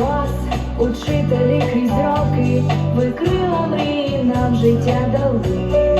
вас, учителі крізь роки, ви крила мрії нам життя дали.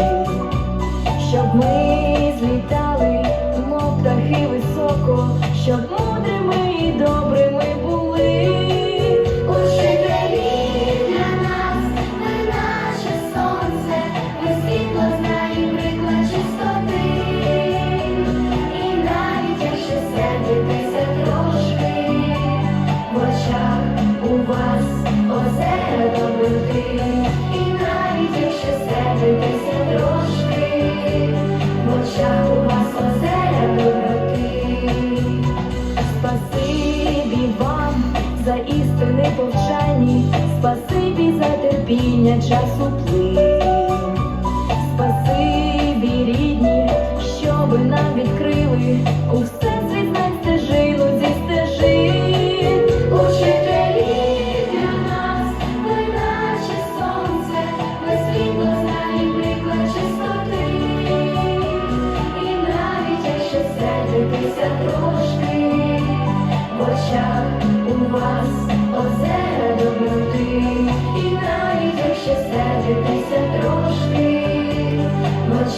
за істини повчанні, спасибі за терпіння часу.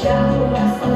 shallow, I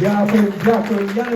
Y'all can,